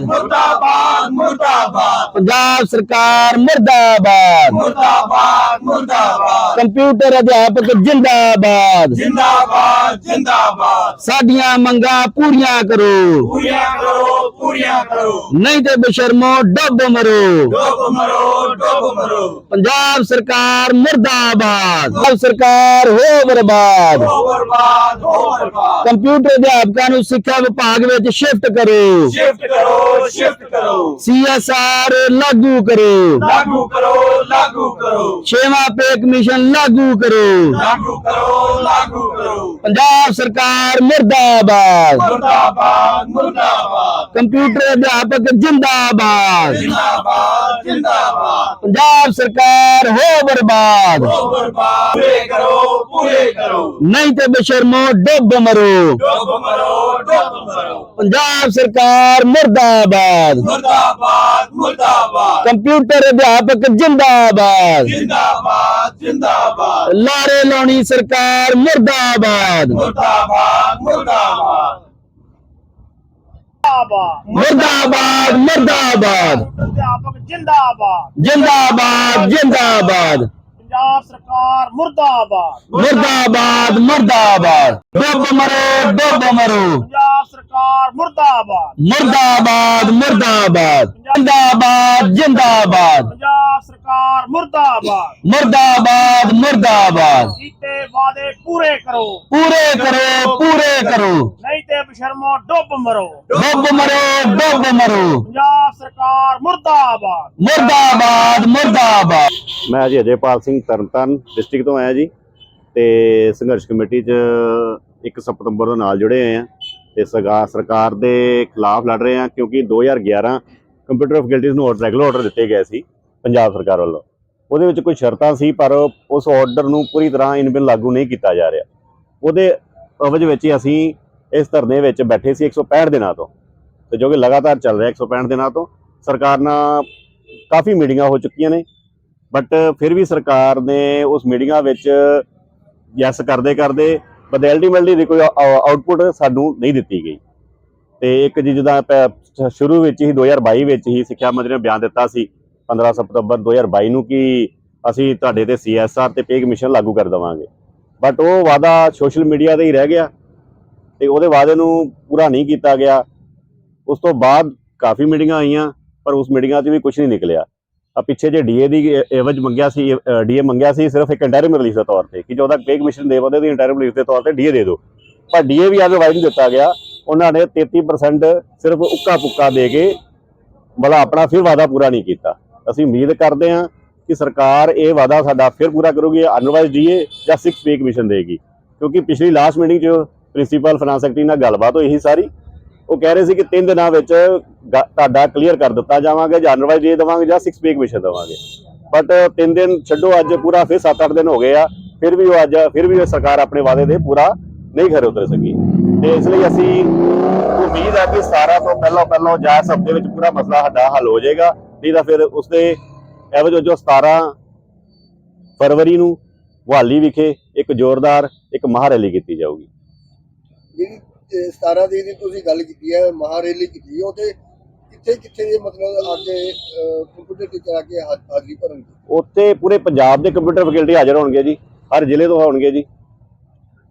ਮੁਰਦਾਬਾਦ। ਮੁਰਦਾਬਾਦ ਪੰਜਾਬ ਸਰਕਾਰ ਮੁਰਦਾਬਾਦ। ਮੁਰਦਾਬਾਦ ਮੁਰਦਾਬਾਦ। ਕੰਪਿਊਟਰ ਅਧਿਆਪਕ ਜਿੰਦਾਬਾਦ। ਜਿੰਦਾਬਾਦ ਜਿੰਦਾਬਾਦ। ਸਾਡੀਆਂ ਮੰਗਾਂ ਪੂਰੀਆਂ ਕਰੋ। ਪੂਰੀਆਂ ਕਰੋ ਪੂਰੀਆਂ ਕਰੋ। ਨਹੀਂ ਤੇ ਬਸ਼ਰਮੋ ਡੁੱਬ ਮਰੋ। ਡੋਬ ਮਰੋ ਡੋਬ ਮਰੋ। ਪੰਜਾਬ ਸਰਕਾਰ ਮੁਰਦਾਬਾਦ। ਪੰਜਾਬ ਸਰਕਾਰ ਹੋ ਬਰਬਾਦ। ਹੋ ਬਰਬਾਦ ਹੋ ਬਰਬਾਦ। ਕੰਪਿਊਟਰ ਅਧਿਆਪਕਾਂ ਨੂੰ ਸਿੱਖਿਆ ਵਿਭਾਗ ਵਿੱਚ ਸ਼ਿਫਟ ਕਰੋ। ਸ਼ਿਫਟ ਕਰੋ ਸ਼ਿਫਟ ਕਰੋ। ਸੀਐਸਆਰ ਲਾਗੂ ਕਰੋ। ਲਾਗੂ ਕਰੋ ਲਾਗੂ ਕਰੋ। ਛੇਵਾਂ ਪੇ ਕਮਿਸ਼ਨ ਲਾਗੂ ਕਰੋ। ਲਾਗੂ ਕਰੋ ਲਾਗੂ ਕਰੋ। ਪੰਜਾਬ ਸਰਕਾਰ ਮੁਰਦਾਬਾਦ। ਮੁਰਦਾਬਾਦ ਮੁਰਦਾਬਾਦ। ਕੰਪਿਊਟਰ ਅਧਿਆਪਕ ਜਿੰਦਾਬਾਦ ਜਿੰਦਾਬਾਦ ਜਿੰਦਾਬਾਦ ਪੰਜਾਬ ਸਰਕਾਰ ਹੋ ਬਰਬਾਦ ਹੋ ਬਰਬਾਦ ਪੂਰੇ ਕਰੋ ਪੂਰੇ ਕਰੋ ਨਹੀਂ ਤੇ ਬਸ਼ਰਮੋ ਡੁੱਬ ਮਰੋ ਡੋਬ ਮਰੋ ਡੋਬ ਮਰੋ ਪੰਜਾਬ ਸਰਕਾਰ ਮੁਰਦਾਬਾਦ ਮੁਰਦਾਬਾਦ ਮੁਰਦਾਬਾਦ ਕੰਪਿਊਟਰ ਅਧਿਆਪਕ ਜਿੰਦਾਬਾਦ ਜਿੰਦਾਬਾਦ ਜਿੰਦਾਬਾਦ ਲਾਰੇ ਲਾਉਣੀ ਸਰਕਾਰ ਮੁਰਦਾਬਾਦ ਮੁਰਦਾਬਾਦ ਮੁਰਦਾਬਾਦ ਮੁਰਦਾਬਾਦ ਮੁਰਦਾਬਾਦ ਅਧਿਆਪਕ ਜਿੰਦਾਬਾਦ ਜਿੰਦਾਬਾਦ ਜਿੰਦਾਬਾਦ ਪੰਜਾਬ ਸਰਕਾਰ ਮੁਰਦਾਬਾਦ ਮੁਰਦਾਬਾਦ ਮੁਰਦਾਬਾਦ ਡੁੱਬ ਮਰੋ ਡੁੱਬ ਮਰੋ ਪੰਜਾਬ ਸਰਕਾਰ ਮੁਰਦਾਬਾਦ ਤੇ ਬਸ਼ਰਮੋ ਡੁੱਬ ਮਰੋ। ਡੁੱਬ ਮਰੋ ਡੁੱਬ ਮਰੋ। ਪੰਜਾਬ ਸਰਕਾਰ ਮੁਰਦਾਬਾਦ। ਮੁਰਦਾਬਾਦ ਮੁਰਦਾਬਾਦ। ਮੈਂ ਜੀ ਅਜੇਪਾਲ ਸਿੰਘ ਤਰਨਤਾਰਨ ਡਿਸਟ੍ਰਿਕਟ ਤੋਂ ਆਇਆ ਜੀ ਤੇ ਸੰਘਰਸ਼ ਕਮੇਟੀ 'ਚ 1 ਸਤੰਬਰ ਤੋਂ ਨਾਲ ਜੁੜੇ ਹੋਏ ਆ ਤੇ ਸਰਕਾਰ ਸਰਕਾਰ ਦੇ ਖਿਲਾਫ ਲੜ ਰਹੇ ਆ ਕਿਉਂਕਿ 2011 ਕੰਪਿਊਟਰ ਫੈਕਲਟੀਜ਼ ਨੂੰ ਰੈਗੂਲਰ ਆਰਡਰ ਦਿੱਤੇ ਗਏ ਸੀ ਪੰਜਾਬ ਸਰਕਾਰ ਵੱਲੋਂ। ਉਹਦੇ ਵਿੱਚ ਕੋਈ ਸ਼ਰਤਾਂ ਸੀ ਪਰ ਉਸ ਆਰਡਰ ਨੂੰ ਪੂਰੀ ਤਰ੍ਹਾਂ ਇਨ ਬਿਨ ਲਾਗੂ ਨਹੀਂ ਕੀਤਾ ਜਾ ਰਿਹਾ। ਉਹਦੇ ਅਵਜ ਵਿੱਚ ਅਸੀਂ ਇਸ ਧਰਨੇ ਵਿੱਚ ਬੈਠੇ ਸੀ 165 ਦਿਨਾਂ ਤੋਂ। ਤੇ ਜੋ ਕਿ ਲਗਾਤਾਰ ਚੱਲ ਰਿਹਾ 165 ਦਿਨਾਂ ਤੋਂ। ਸਰਕਾਰ ਨਾਲ ਕਾਫੀ ਮੀਟਿੰਗਾਂ ਹੋ ਚੁੱਕੀਆਂ ਨੇ। ਬਟ ਫਿਰ ਵੀ ਸਰਕਾਰ ਨੇ ਉਸ ਮੀਟਿੰਗਾਂ ਵਿੱਚ ਯੈਸ ਕਰਦੇ ਕਰਦੇ ਬਟ ਅਲਟੀਮੇਟਲੀ ਦੀ ਕੋਈ ਆਊਟਪੁੱਟ ਸਾਨੂੰ ਨਹੀਂ ਦਿੱਤੀ ਗਈ। ਤੇ ਇੱਕ ਜੀ ਜਿਹਦਾ ਪ- ਸ਼ੁਰੂ ਵਿੱਚ ਹੀ 2022 ਵਿੱਚ ਹੀ ਸਿੱਖਿਆ ਮੰਤਰੀ ਨੇ ਬਿਆਨ ਦਿੱਤਾ ਸੀ 15 ਸਤੰਬਰ 2022 ਨੂੰ ਕਿ ਅਸੀਂ ਤੁਹਾਡੇ ਤੇ ਸੀਐਸਆਰ ਤੇ ਪੇ ਕਮਿਸ਼ਨ ਲਾਗੂ ਕਰ ਦੇਵਾਂਗੇ। ਬਟ ਉਹ ਵਾਅਦਾ ਸੋਸ਼ਲ ਮੀਡੀਆ ਤੇ ਹੀ ਰਹਿ ਗਿਆ। ਤੇ ਉਹਦੇ ਵਾਅਦੇ ਨੂੰ ਪੂਰਾ ਨਹੀਂ ਕੀਤਾ ਗਿਆ। ਉਸ ਤੋਂ ਬਾਅਦ ਕਾਫੀ ਮੀਟਿੰਗਾਂ ਆਈਆਂ, ਪਰ ਉਸ ਮੀਟਿੰਗਾਂ 'ਚ ਵੀ ਕੁਝ ਨਹੀਂ ਨਿਕਲਿਆ। ਆ ਪਿੱਛੇ ਜੇ ਡੀਏ ਦੀ ਇਹ- ਏਵਜ ਮੰਗਿਆ ਸੀ ਡੀਏ ਮੰਗਿਆ ਸੀ, ਸਿਰਫ ਇੱਕ ਇੰਟਰਮ ਰਿਲੀਜ਼ ਦੇ ਤੌਰ ਤੇ, ਕਿ ਜੋ ਉਹਦਾ ਪੇ ਕਮਿਸ਼ਨ ਦੇ ਬੰਦੇ ਦੀ ਇੰਟਰਮ ਰਿਲੀਜ਼ ਦੇ ਤੌਰ ਤੇ ਡੀਏ ਦੇ ਦਿਓ। ਪਰ ਡੀਏ ਵੀ ਅਦਰਵਾਈਜ਼ ਨਹੀਂ ਦਿੱਤਾ ਗਿਆ। ਉਹਨਾਂ ਨੇ 33% ਸਿਰਫ ਉੱਕਾ ਪੁੱਕਾ ਦੇ ਕੇ ਮਤਲਬ ਆਪਣਾ ਫਿਰ ਵਾਅਦਾ ਪੂਰਾ ਨਹੀਂ ਕੀਤਾ। ਅਸੀਂ ਉਮੀਦ ਕਰਦੇ ਹਾਂ ਕਿ ਸਰਕਾਰ ਇਹ ਵਾਅਦਾ ਸਾਡਾ ਫਿਰ ਪੂਰਾ ਕਰੂਗੀ ਅਦਰਵਾਈਜ਼ ਡੀਏ ਜਾਂ 6 ਪੇ ਕਮਿਸ਼ਨ ਦੇਗੀ। ਕਿਉਂਕਿ ਪਿਛਲੀ ਲਾਸਟ ਮੀਟਿੰਗ 'ਚ ਪ੍ਰਿੰਸੀਪਲ ਫਾਈਨਾਂਸ ਸੈਕਟਰੀ ਨਾਲ ਗੱਲਬਾਤ ਹੋਈ ਸੀ ਸਾਰੀ। ਉਹ ਕਹਿ ਰਹੇ ਸੀ ਕਿ ਤਿੰਨ ਦਿਨਾਂ ਵਿੱਚ ਗ- ਤੁਹਾਡਾ ਕਲੀਅਰ ਕਰ ਦਿੱਤਾ ਜਾਵਾਂਗੇ ਜਾਂ ਅਨਰਵਾਈਜ਼ ਦੇ ਦੇਵਾਂਗੇ ਜਾਂ 6 ਪੇ ਕਮਿਸ਼ਨ ਦੇਵਾਂਗੇ। ਬਟ ਤਿੰਨ ਦਿਨ ਛੱਡੋ, ਅੱਜ ਪੂਰਾ ਫਿਰ 7-8 ਦਿਨ ਹੋ ਗਏ ਆ, ਫਿਰ ਵੀ ਉਹ ਅੱਜ, ਫਿਰ ਵੀ ਸਰਕਾਰ ਆਪਣੇ ਵਾਅਦੇ ਦੇ ਪੂਰਾ ਨਹੀਂ ਖਰੇ ਉਤਰ ਸਕੀ। ਤੇ ਇਸ ਲਈ ਅਸੀਂ ਉਮੀਦ ਹੈ ਕਿ 17 ਤੋਂ ਪਹਿਲਾਂ ਪਹਿਲਾਂ ਜਾਂ ਇਸ ਹਫ਼ਤੇ ਵਿੱਚ ਪੂਰਾ ਮਸਲਾ ਸਾਡਾ ਹੱਲ ਹੋ ਜਾਏਗਾ, ਨਹੀਂ ਤਾਂ ਫਿਰ ਉਸਦੇ ਐਵਜ ਜੋ 17 ਫਰਵਰੀ ਨੂੰ ਮੁਹਾਲੀ ਵਿਖੇ ਇੱਕ ਜ਼ੋਰਦਾਰ, ਇੱਕ ਮਹਾਰੈਲੀ ਕੀਤੀ ਜਾਊਗੀ। ਜਿਹੜੀ ਅਹ 17 ਦੀ ਦੀ ਤੁਸੀਂ ਗੱਲ ਕੀਤੀ ਹੈ ਮਹਾਰੈਲੀ ਕੀਤੀ ਉਹ ਤੇ ਕਿੱਥੇ ਕਿੱਥੇ ਦੇ ਮਤਲਬ ਅੱਜ ਕੰਪਿਊਟਰ ਟੀਚਰ ਆ ਕੇ ਹਾਜ਼ਰੀ ਭਰਨਗੇ ਉੱਥੇ ਪੂਰੇ ਪੰਜਾਬ ਦੇ ਕੰਪਿਊਟਰ ਫੈਕਲਟੀ ਹਾਜ਼ਰ ਹੋਣਗੇ ਜੀ ਹਰ ਜ਼ਿਲ੍ਹੇ ਤੋਂ ਹੋਣਗੇ ਜੀ।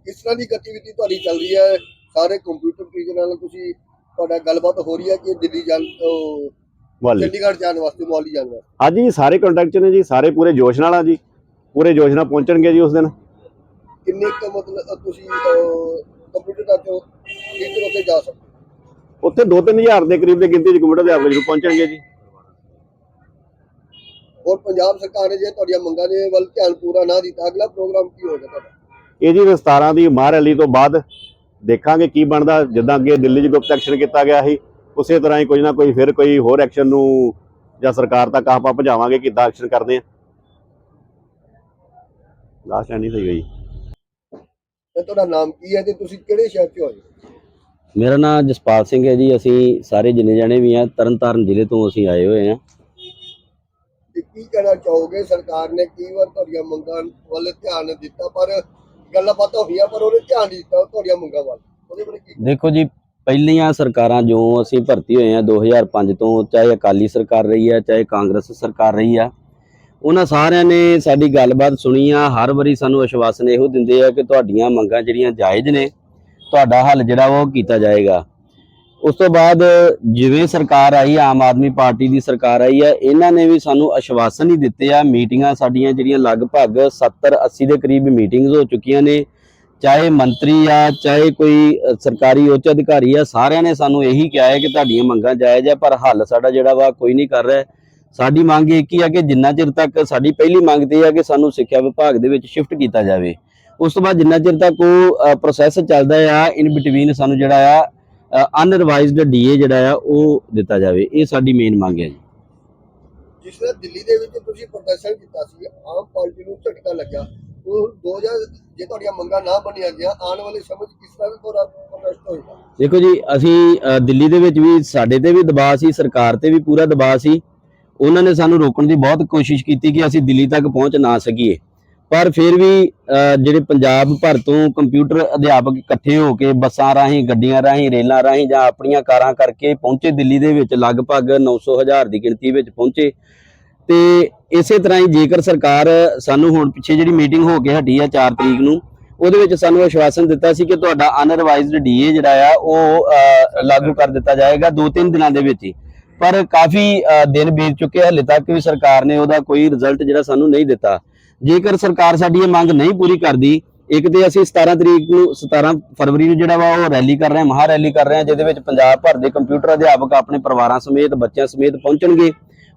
ਕਿਸ ਤਰ੍ਹਾਂ ਦੀ ਗਤੀਵਿਧੀ ਤੁਹਾਡੀ ਚੱਲ ਰਹੀ ਹੈ ਸਾਰੇ ਕੰਪਿਊਟਰ ਟੀਚਰ ਨਾਲ ਤੁਸੀਂ ਤੁਹਾਡਾ ਗੱਲਬਾਤ ਹੋ ਰਹੀ ਹੈ ਕਿ ਦਿੱਲੀ ਜਾਣ ਚੰਡੀਗੜ੍ਹ ਜਾਣ ਵਾਸਤੇ ਮੌਲੀ ਜਾਣ ਵਾਸਤੇ? ਹਾਂਜੀ ਜੀ ਸਾਰੇ ਕੰਟੈਕਟ ਨੇ ਜੀ ਸਾਰੇ ਪੂਰੇ ਜੋਸ਼ ਨਾਲ ਆ ਜੀ ਪੂਰੇ ਜੋਸ਼ ਨਾਲ ਪਹੁੰਚਣਗੇ ਜੀ ਉਸ ਦਿਨ। ਕਿੰਨੇ ਕੁ ਮਤਲਬ ਤੁਸੀਂ ਕੰਪਿਊਟਰ ਦਾ ਜੋ ਟੀਚਰ ਉੱਤੇ ਜਾ ਸਕਦੇ। ਉੱਥੇ 2-3000 ਦੇ ਕਰੀਬ ਦੇ ਗਿਣਤੀ ਕੰਪਿਊਟਰ ਦੇ ਆਵਰੇਜ ਨੂੰ ਪਹੁੰਚਣਗੇ ਜੀ। ਔਰ ਪੰਜਾਬ ਸਰਕਾਰ ਨੇ ਜੇ ਤੁਹਾਡੀਆਂ ਮੰਗਾਂ ਦੇ ਵੱਲ ਧਿਆਨ ਪੂਰਾ ਨਾ ਦਿੱਤਾ ਅਗਲਾ ਪ੍ਰੋਗਰਾਮ ਕੀ ਹੋਏਗਾ ਤੁਹਾਡਾ ਇਹ ਜੀ ਵਿਸਤਾਰਾਂ ਦੀ ਮਾਰ ਰੈਲੀ ਤੋਂ ਬਾਅਦ ਦੇਖਾਂਗੇ ਕੀ ਬਣਦਾ ਜਿੱਦਾਂ ਅੱਗੇ ਦਿੱਲੀ 'ਚ ਗੁਪਤ ਐਕਸ਼ਨ ਕੀਤਾ ਗਿਆ ਸੀ ਉਸੇ ਤਰ੍ਹਾਂ ਹੀ ਕੁਝ ਨਾ ਕੋਈ ਫਿਰ ਕੋਈ ਹੋਰ ਐਕਸ਼ਨ ਨੂੰ ਜਾਂ ਸਰਕਾਰ ਤੱਕ ਆਪਾਂ ਭਜਾਵਾਂਗੇ ਕਿੱਦਾਂ ਐਕਸ਼ਨ ਕਰਦੇ ਆ। ਲਾਸਟ ਐਂਡ ਹੀ ਸਹੀ ਹੋਈ ਤੇ ਤੁਹਾਡਾ ਨਾਮ ਕੀ ਹੈ ਤੇ ਤੁਸੀਂ ਕਿਹੜੇ ਸ਼ਹਿਰ 'ਚ ਹੋਏ ਮੇਰਾ ਨਾਮ ਜਸਪਾਲ ਸਿੰਘ ਹੈ ਜੀ ਅਸੀਂ ਸਾਰੇ ਜਿੰਨੇ ਜਾਣੇ ਵੀ ਆ ਤਰਨਤਾਰਨ ਜ਼ਿਲ੍ਹੇ ਤੋਂ ਅਸੀਂ ਆਏ ਹੋਏ ਆ। ਤੇ ਕੀ ਕਹਿਣਾ ਚਾਹੋਗੇ? ਸਰਕਾਰ ਨੇ ਕਈ ਵਾਰ ਤੁਹਾਡੀਆਂ ਮੰਗਾਂ ਵੱਲ ਧਿਆਨ ਦਿੱਤਾ ਪਰ ਗੱਲਾਂ ਬਾਤਾਂ ਹੋਈਆਂ ਪਰ ਉਹਨੇ ਧਿਆਨ ਨਹੀਂ ਦਿੱਤਾ ਤੁਹਾਡੀਆਂ ਮੰਗਾਂ ਵੱਲ। ਉਹਦੇ ਬਾਰੇ ਕੀ ਦੇਖੋ ਜੀ ਪਹਿਲੀਆਂ ਸਰਕਾਰਾਂ ਜੋ ਅਸੀਂ ਭਰਤੀ ਹੋਏ ਆ 2005 ਤੋਂ ਚਾਹੇ ਅਕਾਲੀ ਸਰਕਾਰ ਰਹੀ ਹੈ ਚਾਹੇ ਕਾਂਗਰਸ ਸਰਕਾਰ ਰਹੀ ਆ ਉਹਨਾਂ ਸਾਰਿਆਂ ਨੇ ਸਾਡੀ ਗੱਲਬਾਤ ਸੁਣੀ ਆ। ਹਰ ਵਾਰੀ ਸਾਨੂੰ ਅਸ਼ਵਾਸਨ ਇਹੋ ਦਿੰਦੇ ਆ ਕਿ ਤੁਹਾਡੀਆਂ ਮੰਗਾਂ ਜਿਹੜੀਆਂ ਜਾਇਜ਼ ਨੇ, ਤੁਹਾਡਾ ਹੱਲ ਜਿਹੜਾ ਵਾ ਉਹ ਕੀਤਾ ਜਾਏਗਾ। ਉਸ ਤੋਂ ਬਾਅਦ ਜਿਵੇਂ ਸਰਕਾਰ ਆਈ, ਆਮ ਆਦਮੀ ਪਾਰਟੀ ਦੀ ਸਰਕਾਰ ਆਈ ਆ, ਇਹਨਾਂ ਨੇ ਵੀ ਸਾਨੂੰ ਆਸ਼ਵਾਸਨ ਹੀ ਦਿੱਤੇ ਆ। ਮੀਟਿੰਗਾਂ ਸਾਡੀਆਂ ਜਿਹੜੀਆਂ ਲਗਭਗ 70 80 ਦੇ ਕਰੀਬ ਮੀਟਿੰਗਸ ਹੋ ਚੁੱਕੀਆਂ ਨੇ। ਚਾਹੇ ਮੰਤਰੀ ਆ, ਚਾਹੇ ਕੋਈ ਸਰਕਾਰੀ ਉੱਚ ਅਧਿਕਾਰੀ ਆ, ਸਾਰਿਆਂ ਨੇ ਸਾਨੂੰ ਇਹੀ ਕਿਹਾ ਹੈ ਕਿ ਤੁਹਾਡੀਆਂ ਮੰਗਾਂ ਜਾਇਜ਼ ਆ, ਪਰ ਹੱਲ ਸਾਡਾ ਜਿਹੜਾ ਵਾ ਕੋਈ ਨਹੀਂ ਕਰ ਰਿਹਾ। ਸਾਡੀ ਮੰਗ ਇੱਕ ਹੀ ਆ ਕਿ ਜਿੰਨਾ ਚਿਰ ਤੱਕ ਸਾਡੀ ਪਹਿਲੀ ਮੰਗ ਤੇ ਇਹ ਆ ਕਿ ਸਾਨੂੰ ਸਿੱਖਿਆ ਵਿਭਾਗ ਦੇ ਵਿੱਚ ਸ਼ਿਫਟ ਕੀਤਾ ਜਾਵੇ। ਉਸ ਤੋਂ ਬਾਅਦ ਜਿੰਨਾ ਚਿਰ ਤੱਕ ਉਹ ਪ੍ਰੋਸੈਸ ਚੱਲਦਾ ਆ ਇਨ ਬਿਟਵੀਨ ਸਾਨੂੰ ਜਿਹੜਾ ਆ ਅਨਰਿਵਾਈਜ਼ਡ ਡੀਏ ਜਿਹੜਾ ਆ ਉਹ ਦਿੱਤਾ ਜਾਵੇ। ਇਹ ਸਾਡੀ ਮੇਨ ਮੰਗ ਹੈ ਜੀ। ਜਿਸ ਤਰ੍ਹਾਂ ਦਿੱਲੀ ਦੇ ਵਿੱਚ ਤੁਸੀਂ ਪ੍ਰਦਰਸ਼ਨ ਕੀਤਾ ਸੀ ਆਮ ਪਾਰਟੀ ਨੂੰ ਝਟਕਾ ਲੱਗਾ ਉਹ 2000 ਜੇ ਤੁਹਾਡੀਆਂ ਮੰਗਾਂ ਨਾ ਬਣੀਆਂ ਗਿਆ ਆਉਣ ਵਾਲੇ ਸਮੇਂ 'ਚ ਕਿਸ ਤਰ੍ਹਾਂ ਤੁਹਾਡਾ ਪ੍ਰਦਰਸ਼ਨ ਹੋਏਗਾ? ਦੇਖੋ ਜੀ ਅਸੀਂ ਦਿੱਲੀ ਦੇ ਵਿੱਚ ਵੀ ਸਾਡੇ ਤੇ ਵੀ ਦਬਾਅ ਸੀ ਸਰਕਾਰ ਤੇ ਵੀ ਪੂਰਾ ਦਬਾਅ ਸੀ। ਉਹਨਾਂ ਨੇ ਸਾਨੂੰ ਰੋਕਣ ਦੀ ਬਹੁਤ ਕੋਸ਼ਿਸ਼ ਕੀਤੀ ਕਿ ਅਸੀਂ ਦਿੱਲੀ ਤੱਕ ਪਹੁੰਚ ਨਾ ਸਕੀਏ। ਪਰ ਫਿਰ ਵੀ ਜਿਹੜੇ ਪੰਜਾਬ ਭਰ ਤੋਂ ਕੰਪਿਊਟਰ ਅਧਿਆਪਕ ਇਕੱਠੇ ਹੋ ਕੇ ਬੱਸਾਂ ਰਾਹੀਂ, ਗੱਡੀਆਂ ਰਾਹੀਂ, ਰੇਲਾਂ ਰਾਹੀਂ ਜਾਂ ਆਪਣੀਆਂ ਕਾਰਾਂ ਕਰਕੇ ਪਹੁੰਚੇ ਦਿੱਲੀ ਦੇ ਵਿੱਚ ਲਗਭਗ 900 ਹਜ਼ਾਰ ਦੀ ਗਿਣਤੀ ਵਿੱਚ ਪਹੁੰਚੇ। ਤੇ ਇਸੇ ਤਰ੍ਹਾਂ ਹੀ ਜੇਕਰ ਸਰਕਾਰ ਸਾਨੂੰ ਹੁਣ ਪਿੱਛੇ ਜਿਹੜੀ ਮੀਟਿੰਗ ਹੋ ਕੇ ਹਟੀ ਆ 4 ਤਰੀਕ ਨੂੰ, ਉਹਦੇ ਵਿੱਚ ਸਾਨੂੰ ਆਸ਼ਵਾਸਨ ਦਿੱਤਾ ਸੀ ਕਿ ਤੁਹਾਡਾ ਅਨਰਿਵਾਈਜ਼ਡ ਡੀਏ ਜਿਹੜਾ ਆ, ਉਹ ਲਾਗੂ ਕਰ ਦਿੱਤਾ ਜਾਏਗਾ 2-3 ਦਿਨਾਂ ਦੇ ਵਿੱਚ ਹੀ। ਪਰ ਕਾਫੀ ਦਿਨ ਬੀਤ ਚੁੱਕੇ ਹਲੇ ਤੱਕ ਵੀ ਸਰਕਾਰ ਨੇ ਉਹਦਾ ਕੋਈ ਰਿਜ਼ਲਟ ਜਿਹੜਾ ਸਾਨੂੰ ਨਹੀਂ ਦਿੱਤਾ। ਜੇਕਰ ਸਰਕਾਰ ਸਾਡੀ ਇਹ ਮੰਗ ਨਹੀਂ ਪੂਰੀ ਕਰਦੀ, ਇੱਕ ਤੇ ਅਸੀਂ 17 ਤਰੀਕ ਨੂੰ 17 ਫਰਵਰੀ ਨੂੰ ਜਿਹੜਾ ਵਾ ਉਹ ਰੈਲੀ ਕਰ ਰਹੇ ਹਾਂ ਮਹਾ ਰੈਲੀ ਕਰ ਰਹੇ ਹਾਂ ਜਿਹਦੇ ਵਿੱਚ ਪੰਜਾਬ ਭਰ ਦੇ ਕੰਪਿਊਟਰ ਅਧਿਆਪਕ ਆਪਣੇ ਪਰਿਵਾਰਾਂ ਸਮੇਤ, ਬੱਚਿਆਂ ਸਮੇਤ ਪਹੁੰਚਣਗੇ।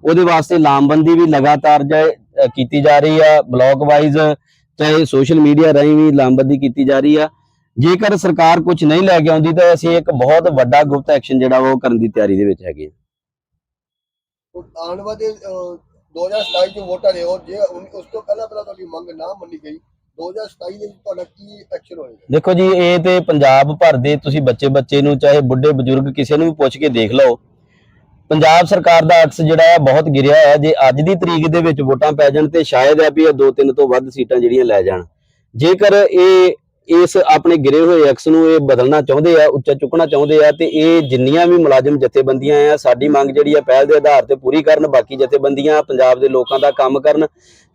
ਉਹਦੇ ਵਾਸਤੇ ਲਾਮਬੰਦੀ ਵੀ ਲਗਾਤਾਰ ਜੇ ਕੀਤੀ ਜਾ ਰਹੀ ਆ ਬਲੌਗ ਵਾਈਜ਼ ਚਾਹੇ ਸੋਸ਼ਲ ਮੀਡੀਆ ਰਾਹੀਂ ਵੀ ਲਾਮਬੰਦੀ ਕੀਤੀ ਜਾ ਰਹੀ ਆ। ਜੇਕਰ ਸਰਕਾਰ ਕੁਝ ਨਹੀਂ ਲੈ ਕੇ ਆਉਂਦੀ, ਤਾਂ ਅਸੀਂ ਇੱਕ ਬਹੁਤ ਵੱਡਾ ਗੁਪਤ ਐਕਸ਼ਨ ਜਿਹੜਾ ਵਾ ਉਹ ਕਰਨ ਦੀ ਤਿਆਰੀ ਦੇ ਵਿੱਚ ਹੈਗੇ ਹਾਂ। ਆਉਣ ਵਾਲੇ 2027 ਚ ਵੋਟਾਂ ਨੇ ਔਰ ਜੇ ਉਨ- ਉਸ ਤੋਂ ਪਹਿਲਾਂ ਪਹਿਲਾਂ ਤੁਹਾਡੀ ਮੰਗ ਨਾ ਮੰਨੀ ਗਈ 2027 ਦੇ ਵਿੱਚ ਤੁਹਾਡਾ ਕੀ ਐਕਸ਼ਨ ਹੋਏਗਾ? ਦੇਖੋ ਜੀ, ਇਹ ਤੇ ਪੰਜਾਬ ਭਰ ਦੇ ਤੁਸੀਂ ਬੱਚੇ ਬੱਚੇ ਨੂੰ, ਚਾਹੇ ਬੁੱਢੇ ਬਜ਼ੁਰਗ ਕਿਸੇ ਨੂੰ ਵੀ ਪੁੱਛ ਕੇ ਦੇਖ ਲਓ। ਪੰਜਾਬ ਸਰਕਾਰ ਦਾ ਅਕਸ ਜਿਹੜਾ ਹੈ ਬਹੁਤ ਗਿਰਿਆ ਹੈ ਜੇ ਅੱਜ ਦੀ ਤਰੀਕ ਦੇ ਵਿੱਚ ਵੋਟਾਂ ਪੈ ਜਾਣ ਤੇ ਸ਼ਾਇਦ ਹੈ ਵੀ ਇਹ ਦੋ ਤਿੰਨ ਤੋਂ ਵੱਧ ਸੀਟਾਂ ਜਿਹੜੀਆਂ ਲੈ ਜਾਣ। ਜੇਕਰ ਇਹ ਇਸ ਆਪਣੇ ਗਿਰੇ ਹੋਏ ਅਕਸ ਨੂੰ ਇਹ ਬਦਲਣਾ ਚਾਹੁੰਦੇ ਆ, ਉੱਚਾ ਚੁੱਕਣਾ ਚਾਹੁੰਦੇ ਆ ਤੇ ਇਹ ਜਿੰਨੀਆਂ ਵੀ ਮੁਲਾਜ਼ਮ ਜਥੇਬੰਦੀਆਂ ਆ, ਸਾਡੀ ਮੰਗ ਜਿਹੜੀ ਆ ਪਹਿਲ ਦੇ ਆਧਾਰ ਤੇ ਪੂਰੀ ਕਰਨ, ਬਾਕੀ ਜਥੇਬੰਦੀਆਂ, ਪੰਜਾਬ ਦੇ ਲੋਕਾਂ ਦਾ ਕੰਮ ਕਰਨ,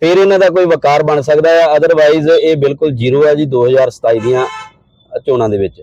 ਫਿਰ ਇਹਨਾਂ ਦਾ ਕੋਈ ਵਕਾਰ ਬਣ ਸਕਦਾ ਆ ਅਦਰਵਾਈਜ਼ ਇਹ ਬਿਲਕੁਲ ਜ਼ੀਰੋ ਹੈ ਜੀ 2027 ਦੀਆਂ ਚੋਣਾਂ ਦੇ ਵਿੱਚ।